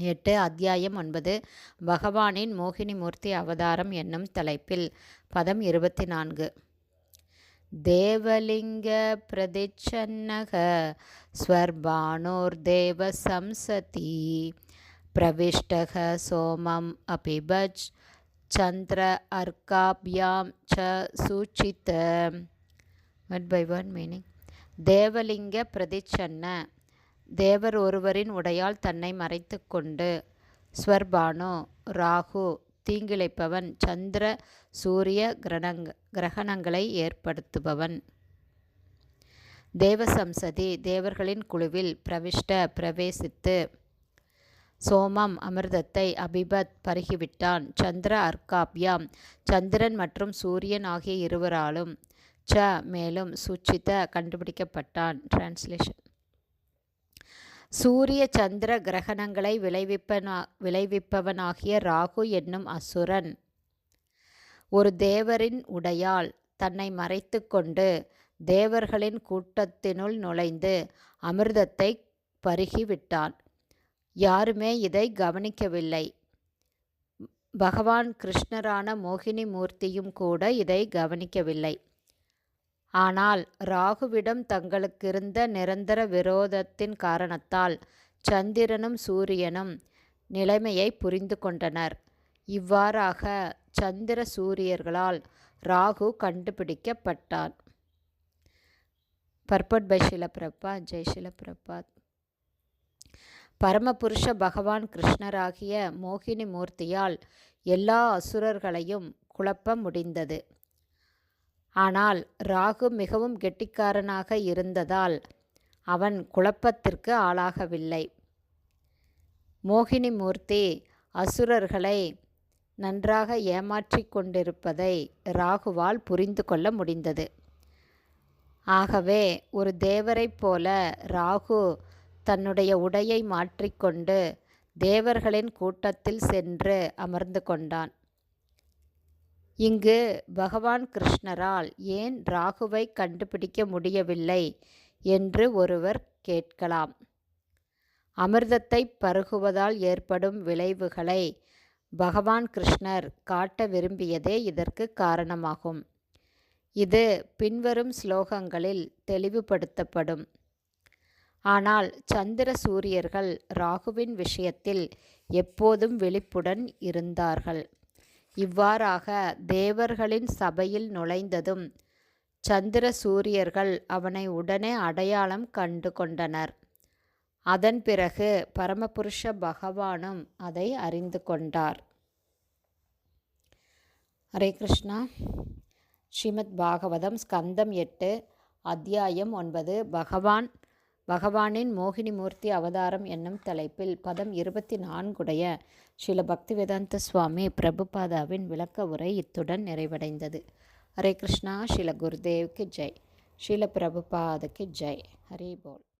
எட்டு அத்தியாயம் ஒன்பது. பகவானின் மோகினி மூர்த்தி அவதாரம் என்னும் தலைப்பில். பதம் இருபத்தி நான்கு. தேவலிங்க பிரதிச்சன்னக ஸ்வர்பானோர் தேவ சம்சதி பிரவிஷ்டக சோமம் அபிபஜ் சந்திர அர்காபியாம் ச சூச்சித்த. ஒன் பை ஒன் மீனிங் தேவலிங்க பிரதிச்சன்ன. தேவர் ஒருவரின் உடையால் தன்னை மறைத்து கொண்டு ஸ்வர்பானு ராகு தீங்கிழைப்பவன் சந்திர சூரிய கிரணங் கிரகணங்களை ஏற்படுத்துபவன். தேவசம்சதி தேவர்களின் குழுவில் பிரவிஷ்ட பிரவேசித்து சோமம் அமிர்தத்தை அபிபத் பருகிவிட்டான். சந்திர அர்காப்யாம் சந்திரன் மற்றும் சூரியன் ஆகிய இருவராலும் ச மேலும் சூச்சித கண்டுபிடிக்கப்பட்டான். டிரான்ஸ்லேஷன் சூரிய சந்திர கிரகணங்களை விளைவிப்பனா விளைவிப்பவனாகிய ராகு என்னும் அசுரன். ஒரு தேவரின் உடையால் தன்னை மறைத்து கொண்டு தேவர்களின் கூட்டத்தினுள் நுழைந்து அமிர்தத்தை பருகிவிட்டான். யாருமே இதை கவனிக்கவில்லை. பகவான் கிருஷ்ணரான மோகினி மூர்த்தியும் கூட இதை கவனிக்கவில்லை. ஆனால் ராகுவிடம் தங்களுக்கிருந்த நிரந்தர விரோதத்தின் காரணத்தால் சந்திரனும் சூரியனும் நிலைமையை புரிந்து கொண்டனர். இவ்வாறாக சந்திர சூரியர்களால் ராகு கண்டுபிடிக்கப்பட்டான் பர்பட் பை ஷிலப்பிரப்பா ஜெய் ஷிலப்பிரபாத் பரமபுருஷ பகவான் கிருஷ்ணராகிய மோகினி மூர்த்தியால் எல்லா அசுரர்களையும் குழப்ப முடிந்தது. ஆனால் ராகு மிகவும் கெட்டிக்காரனாக இருந்ததால் அவன் குழப்பத்திற்கு ஆளாகவில்லை. மோகினி மூர்த்தி அசுரர்களை நன்றாக ஏமாற்றி கொண்டிருப்பதை ராகுவால் புரிந்து கொள்ள முடிந்தது. ஆகவே ஒரு தேவரைப் போல ராகு தன்னுடைய உடையை மாற்றிக்கொண்டு தேவர்களின் கூட்டத்தில் சென்று அமர்ந்து கொண்டான். இங்கு பகவான் கிருஷ்ணரால் ஏன் ராகுவை கண்டுபிடிக்க முடியவில்லை என்று ஒருவர் கேட்கலாம். அமிர்தத்தை பருகுவதால் ஏற்படும் விளைவுகளை பகவான் கிருஷ்ணர் காட்ட விரும்பியதே இதற்கு காரணமாகும். இது பின்வரும் ஸ்லோகங்களில் தெளிவுபடுத்தப்படும். ஆனால் சந்திர சூரியர்கள் ராகுவின் விஷயத்தில் எப்போதும் விழிப்புடன் இருந்தார்கள். இவ்வாறாக தேவர்களின் சபையில் நுழைந்ததும் சந்திர சூரியர்கள் அவனை உடனே அடையாளம் கண்டு கொண்டனர். அதன் பிறகு பரமபுருஷ பகவானும் அதை அறிந்து கொண்டார். ஹரே கிருஷ்ணா. ஸ்ரீமத் பாகவதம் ஸ்கந்தம் எட்டு அத்தியாயம் ஒன்பது. பகவான் பகவானின் மோகினி மூர்த்தி அவதாரம் என்னும் தலைப்பில் பதம் இருபத்தி நான்குடைய ஸ்ரீல பக்திவேதாந்த சுவாமி பிரபுபாதாவின் விளக்க உரை இத்துடன் நிறைவடைந்தது. ஹரே கிருஷ்ணா ஸ்ரீல குருதேவ்க்கு ஜெய். ஸ்ரீல பிரபுபாதுக்கு ஜெய். ஹரி போல்.